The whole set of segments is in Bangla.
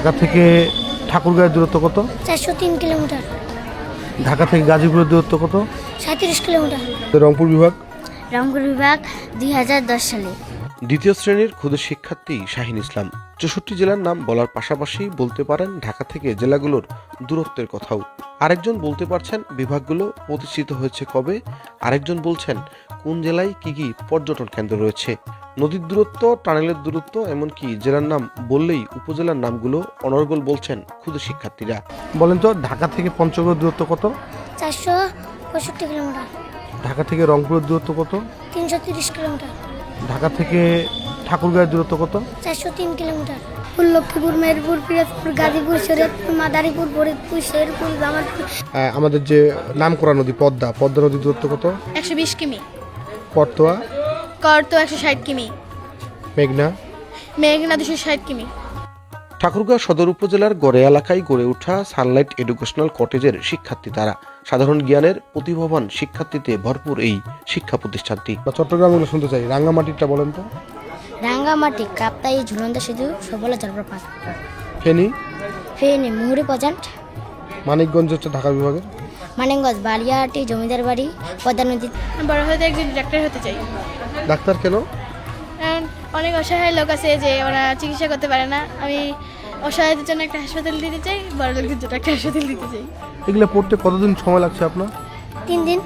ঢাকা থেকে ঠাকুরগাঁয়ের দূরত্ব কত? চারশো তিন কিলোমিটার। ঢাকা থেকে গাজীপুরের দূরত্ব কত? সাঁত্রিশ কিলোমিটার। রংপুর বিভাগ? রংপুর বিভাগ দুই হাজার দশ সালে। দ্বিতীয় শ্রেণির ক্ষুদে শিক্ষার্থী শাহিন ইসলাম। চৌষট্টি জেলার নাম বলার পাশাপাশি বলতে পারেন ঢাকা থেকে জেলাগুলোর দূরত্বের কথাও। আরেকজন বলতে পারছেন বিভাগগুলো প্রতিষ্ঠিত হয়েছে কবে? আরেকজন বলছেন কোন জেলায় কি কি পর্যটন কেন্দ্র রয়েছে? নদীর দূরত্ব টানেলের দূরত্ব এমনকি জেলার নাম বললেই উপজেলার নামগুলো অনর্গল বলছেন ক্ষুদে শিক্ষার্থীরা। বলেন তো ঢাকা থেকে পঞ্চগড় দূরত্ব কত? চারশো পঁয়ষট্টি কিলোমিটার। ঢাকা থেকে রংপুরের দূরত্ব কত? তিনশো তিরিশ কিলোমিটার। ঢাকা থেকে ঠাকুরগাঁয়ের দূরত্ব কত? চারশো তিন কিলোমিটার। লক্ষ্মীপুর মেহেরপুর পিরোজপুর গাজীপুর শরীয়তপুর মাদারীপুর ফরিদপুর শেরপুর জামালপুর। আমাদের যে নামকরা নদী পদ্মা পদ্মা নদীর দূরত্ব কত? একশো বিশ কিমি। পরতোয়া করতো একশো ষাট কিমি। মেঘনা। মেঘনা দুশো ষাট কিমি। ঠাকুরগাঁও সদর উপজেলার গড়ে এলাকায় গড়ে ওঠা সানলাইট এডুকেশনাল কটেজের শিক্ষার্থী তারা। সাধারণ জ্ঞানের প্রতিভাবান শিক্ষার্থীতে ভরপুর এই শিক্ষা প্রতিষ্ঠানটি। বা চট্টগ্রামগুলো শুনতে চাই। রাঙ্গামাটিরটা বলেন তো। রাঙ্গামাটি কাপ্তাই ঝুলন্ত সেতু সবলা জলপ্রপাত। ফেনী? ফেনী মুহুরি পজান্ট মানিকগঞ্জ হচ্ছে ঢাকা বিভাগের? মানিকগঞ্জ বালিয়াহাটি জমিদার বাড়ি পদ্মা নদী। বড় হতে একজন ডাক্তার হতে চাই। ডাক্তার কেন? অনেক অসহায় লোক আছে যে ওরা চিকিৎসা করতে পারে না। আমি অসহায়দের জন্য একটা হাসপাতাল দিতে চাই বড় লোকদের জন্য একটা হাসপাতাল দিতে চাই। এগুলো পড়তে কতদিন সময় লাগছে আপনার? তিন দিন।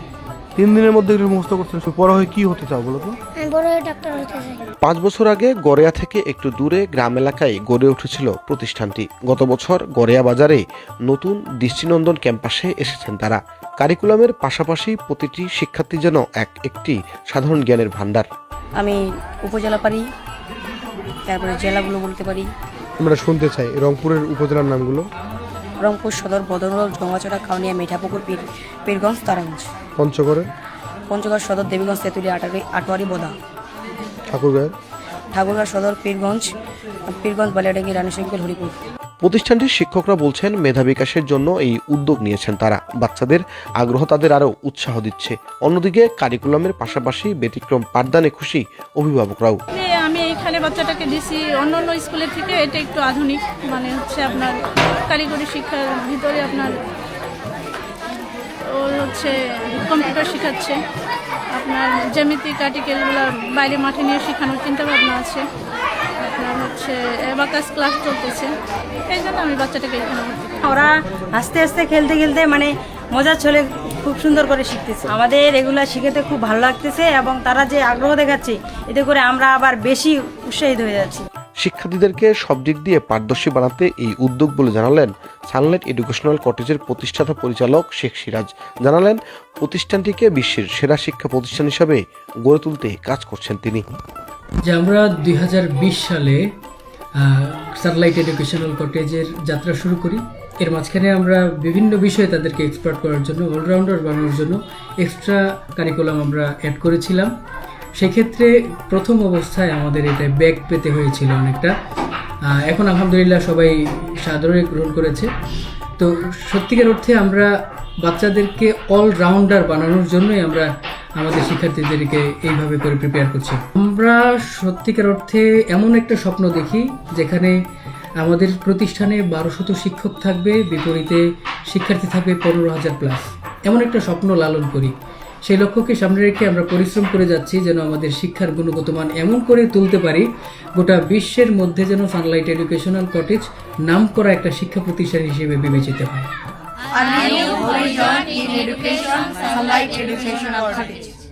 তিন দিনের মধ্যে এগুলো মুখস্থ করছেন। পরে হয়ে কি হতে চাও বলো তো? বড় হয়ে ডাক্তার হতে চাই। পাঁচ বছর আগে গড়িয়া থেকে একটু দূরে গ্রাম এলাকায় গড়ে উঠেছিল প্রতিষ্ঠানটি। গত বছর গড়িয়া বাজারে নতুন দৃষ্টিনন্দন ক্যাম্পাসে এসেছেন তারা। কারিকুলামের পাশাপাশি প্রতিটি শিক্ষার্থী যেন এক একটি সাধারণ জ্ঞানের ভাণ্ডার। আমি উপজেলা পারি তারপরে জেলাগুলো বলতে পারি। আমরা শুনতে চাই রংপুরের উপজেলার নামগুলো। রংপুর সদর বদরগঞ্জ গঙ্গাচড়া কাউনিয়া মিঠাপুকুর পীর পীরগঞ্জ তারাগঞ্জ। পঞ্চগড়ের পঞ্চগড় সদর দেবীগঞ্জ তেঁতুলি আটারি আটোয়ারি বোদা। ঠাকুরগাঁয়ের? ঠাকুরগাঁও সদর পীরগঞ্জ পীরগঞ্জ বালিয়াডাঙ্গি রানীশঙ্কর হরিপুর। প্রতিষ্ঠানটির শিক্ষকরা বলছেন মেধা বিকাশের জন্য এই উদ্যোগ নিয়েছেন তারা। বাচ্চাদের আগ্রহ তাদের আরও উৎসাহ দিচ্ছে। অন্যদিকে কারিকুলামের পাশাপাশি ব্যতিক্রম পাঠদানে খুশি অভিভাবকরাও। আমি এইখানে বাচ্চাটাকে দিছি অন্য অন্য স্কুলের থেকে এটা একটু আধুনিক। মানে হচ্ছে আপনার কারিগরি শিক্ষার ভিতরে আপনার হচ্ছে কম্পিউটার শেখাচ্ছে। আপনার জ্যামিতি কার্টিকেলগুলো বাইরে মাঠে নিয়ে শেখানোর চিন্তা ভাবনা আছে। আপনার হচ্ছে এবাকাস ক্লাস চলতেছে। এই জন্য আমি বাচ্চাটাকে এখানে ওরা আস্তে আস্তে খেলতে খেলতে মানে মজার ছলে খুব সুন্দর করে শিখতেছে। আমাদের এগুলা শিখেতে খুব ভালো লাগতেছে এবং তারা যে আগ্রহ দেখাচ্ছে, এতে করে আমরা আবার বেশি উৎসাহিত হয়ে যাচ্ছি। শিক্ষার্থীদেরকে সব দিক দিয়ে পারদর্শী বানাতে এই উদ্যোগ বলে জানালেন সানলাইট এডুকেশনাল কটেজের প্রতিষ্ঠাতা পরিচালক শেখ সিরাজ। জানালেন, প্রতিষ্ঠানটিকে বিশ্বের সেরা শিক্ষা প্রতিষ্ঠান হিসাবে গড়ে তুলতে কাজ করছেন তিনি। যে আমরা দুই হাজার বিশ সালে সানলাইট এডুকেশনাল কটেজের যাত্রা শুরু করি। এর মাঝখানে আমরা বিভিন্ন বিষয়ে তাদেরকে এক্সপার্ট করার জন্য অলরাউন্ডার বানানোর জন্য এক্সট্রা কারিকুলাম আমরা অ্যাড করেছিলাম। সেক্ষেত্রে প্রথম অবস্থায় আমাদের এটা ব্যাগ পেতে হয়েছিল অনেকটা। এখন আলহামদুলিল্লাহ সবাই সাদরে গ্রহণ করেছে। তো সত্যিকার অর্থে আমরা বাচ্চাদেরকে অলরাউন্ডার বানানোর জন্যই আমরা আমাদের শিক্ষার্থীদেরকে এইভাবে করে প্রিপেয়ার করছি। আমরা সত্যিকার অর্থে এমন একটা স্বপ্ন দেখি যেখানে আমাদের প্রতিষ্ঠানে বারোশত শিক্ষক থাকবে, বিপরীতে শিক্ষার্থী থাকবে পনেরো হাজার প্লাস এমন একটা স্বপ্ন লালন করি। সেই লক্ষ্যকে সামনে রেখে আমরা পরিশ্রম করে যাচ্ছি যেন আমাদের শিক্ষার গুণগত মান এমন করে তুলতে পারি গোটা বিশ্বের মধ্যে যেন সানলাইট এডুকেশনাল কটেজ নাম করা একটা শিক্ষা প্রতিষ্ঠান হিসেবে বিবেচিত হয় A new horizon in education, sunlight.